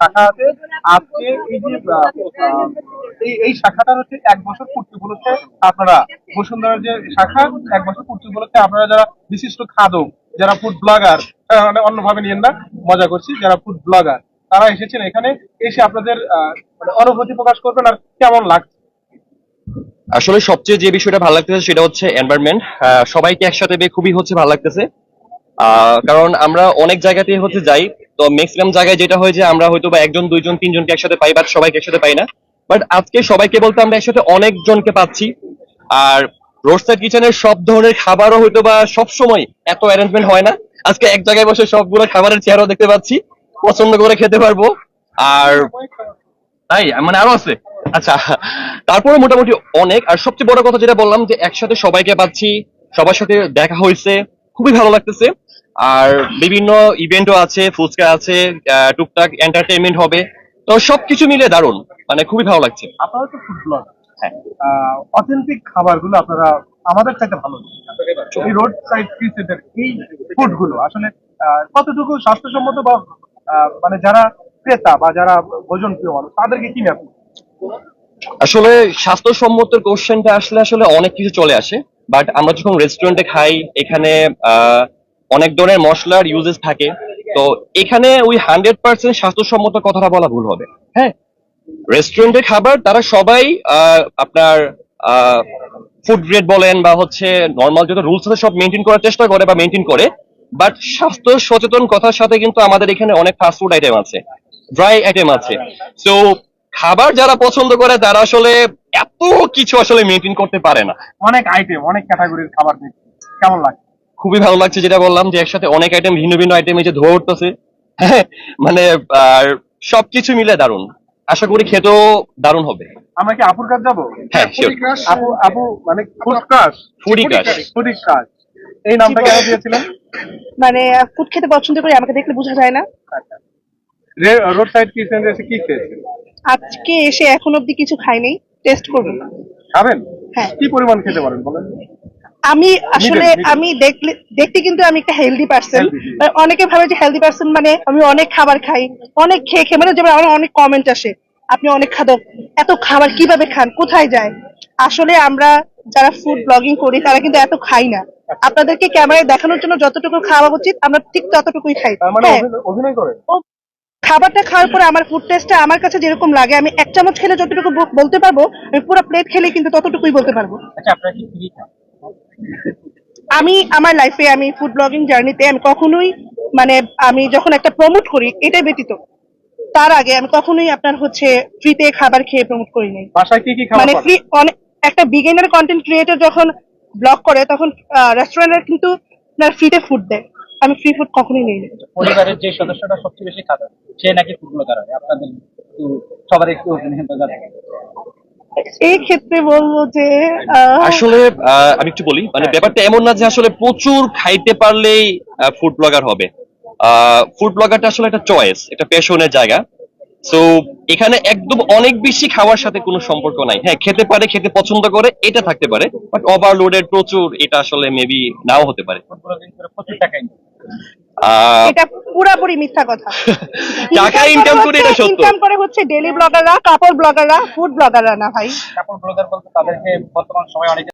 শাখা আছে। এই এই হচ্ছে এক বছর আপনারা এক বছর আপনারা যারা বিশিষ্ট খাদক, যারা ফুড ব্লগার অন্যভাবে নিয়েন না, মজা করছি, যারা ফুড ব্লগার তারা এসেছেন এখানে, এসে আপনাদের মানে অনুভূতি প্রকাশ করবেন আর কেমন লাগছে? আসলে সবচেয়ে যে বিষয়টা ভালো লাগতেছে সেটা হচ্ছে এনভায়রনমেন্ট সবাইকে একসাথে খুবই হচ্ছে ভালো লাগতেছে। কারণ আমরা অনেক জায়গাতে হচ্ছে যাই তো ম্যাক্সিমাম জায়গায় যেটা হয় যে আমরা হয়তো বা একজন, দুইজন, তিনজনকে একসাথে পাই বাট সবাইকে একসাথে পাই না। বাট আজকে সবাইকে বলতে আমরা একসাথে অনেকজনকে পাচ্ছি। আর রোড সাইড কিচেনের সব ধরনের খাবারও হয়তো বা সব সময় এত অ্যারেঞ্জমেন্ট হয় না। আজকে এক জায়গায় বসে সবগুলো খাবারের চেহারাও দেখতে পাচ্ছি। পছন্দ করে খেতে পারব। আর তাই মানে আরও আছে। আচ্ছা তারপরে মোটামুটি অনেক। আর সবচেয়ে বড় কথা যেটা বললাম যে একসাথে সবাইকে পাচ্ছি, সবার সাথে দেখা হয়েছে। খুবই ভালো লাগতেছে। আর বিভিন্ন ইভেন্টও আছে ফুচকা আছে টুকটাক এন্টারটেনমেন্ট হবে। তো সবকিছু মিলে দারুণ। মানে খুবই ভালো লাগছে। আপনারা তো ফুড ব্লগার হ্যাঁ অথেন্টিক খাবারগুলো আপনারা আমাদের চাইতে ভালো এই রোড সাইড কিচেনের এই ফুডগুলো আসলে কতটুকু স্বাস্থ্যসম্মত বা মানে যারা ক্রেতা বা যারা ভোজন প্রিয় মানুষ তাদেরকে কি ম্যাপ আসলে স্বাস্থ্যসম্মত কোশ্চেনটা আসলে আসলে অনেক কিছু চলে আসে। বাট আমরা যখন রেস্টুরেন্টে খাই, এখানে অনেক ধরনের মশলার ইউজেস থাকে। তো এখানে ওই হান্ড্রেড পার্সেন্ট স্বাস্থ্যসম্মত কথাটা বলা ভুল হবে। হ্যাঁ? রেস্টুরেন্টের খাবার, তারা সবাই আপনার ফুড গ্রেড বলেন বা হচ্ছে নর্মাল যত রুলস আছে সব মেনটেন করার চেষ্টা করে বা মেনটেন করে। বাট স্বাস্থ্য সচেতন কথার সাথে কিন্তু আমাদের এখানে অনেক ফাস্ট ফুড আইটেম আছে। ড্রাই আইটেম আছে। সো খাবার যারা পছন্দ করে, তারা আসলে এত কিছু আসলে মেনটেন করতে পারে না। অনেক আইটেম অনেক ক্যাটাগরির খাবার কেমন লাগে খুবই ভালো লাগছে যেটা বললাম যে একসাথে অনেক আইটেম ভিন্ন ভিন্ন আইটেম এই যে ধোয়া উঠতেছে হ্যাঁ, মানে আর সবকিছু মিলে দারুণ। আশা করি খেতেও দারুণ হবে। আমরা কি আপুর কাজ যাব? হ্যাঁ. আপু আপু মানে food crush. Foodie crush. Foodie crush. এই নামটা কেন দিয়েছিলেন? মানে ফুড খেতে পছন্দ করি আমাকে দেখলে বোঝা যায় না। রোড সাইড কিচেন এসে কি খেয়েছেন আজকে এসে এখন অব্দি কিছু খাই নাই। টেস্ট করব খাবেন? হ্যাঁ। কি পরিমাণ খেতে পারেন বলেন? আমি আসলে. আমি দেখলে দেখতে কিন্তু আমি একটা হেলদি পার্সন অনেকে ভাবে যে হেলদি পার্সন মানে আমি অনেক খাবার খাই অনেক খেয়ে খেয়ে মানে যেমন আমার অনেক কমেন্ট আসে আপনি অনেক খাদক এত খাবার কীভাবে খান কোথায় যায়? আসলে আমরা যারা ফুড ব্লগিং করি তারা কিন্তু এত খাই না। আপনাদেরকে ক্যামেরায় দেখানোর জন্য যতটুকু খাওয়া উচিত আমরা ঠিক ততটুকুই খাই। মানে অভিনয়- খাবারটা খাওয়ার পরে আমার ফুড টেস্টটা আমার কাছে যেরকম লাগে আমি এক চামচ খেলে যতটুকু বলতে পারব আমি পুরো প্লেট খেলে কিন্তু ততটুকুই বলতে পারব। আচ্ছা আমি আমার লাইফে আমি ফুড ব্লগিং জার্নিতে আমি কখনোই মানে আমি যখন একটা প্রমোট করি এটাই ব্যতীত। তার আগে আমি কখনোই আপনার হচ্ছে ফ্রিতে খাবার খেয়ে প্রমোট করি নাই। মানে ফ্রি অনেক একটা বিগিনার কন্টেন্ট ক্রিয়েটর যখন ব্লগ করে তখন রেস্টুরেন্টের কিন্তু আপনার ফ্রিতে ফুড দেয়। আমি ফ্রি ফুড কখনোই নেই পরিবারের যে সদস্যটা সবচেয়ে বেশি খাবে সে নাকি ফুড ব্লগার আপনাদের একটু সবার একটু এই ক্ষেত্রে বলব যে আসলে আমি একটু বলি মানে ব্যাপারটা এমন না যে আসলে প্রচুর খাইতে পারলেই ফুড ব্লগার হবে। ফুড ব্লগারটা আসলে একটা চয়েস একটা প্যাশনের জায়গা। তো এখানে একদম অনেক বেশি খাওয়ার সাথে কোনো সম্পর্ক নাই। হ্যাঁ খেতে পারে খেতে পছন্দ করে এটা থাকতে পারে বাট ওভারলোডেড প্রচুর এটা আসলে মেবি নাও হতে পারে। এটা পুরাপুরি মিথ্যা কথা। টাকা ইনকাম করে এটা সত্য। ইনকাম করে হচ্ছে ডেইলি ব্লগাররা কাপড় ব্লগাররা ফুড ব্লগাররা না ভাই। কাপড় ব্লগার বলতে তাদেরকে বর্তমান সময়ে অনেকে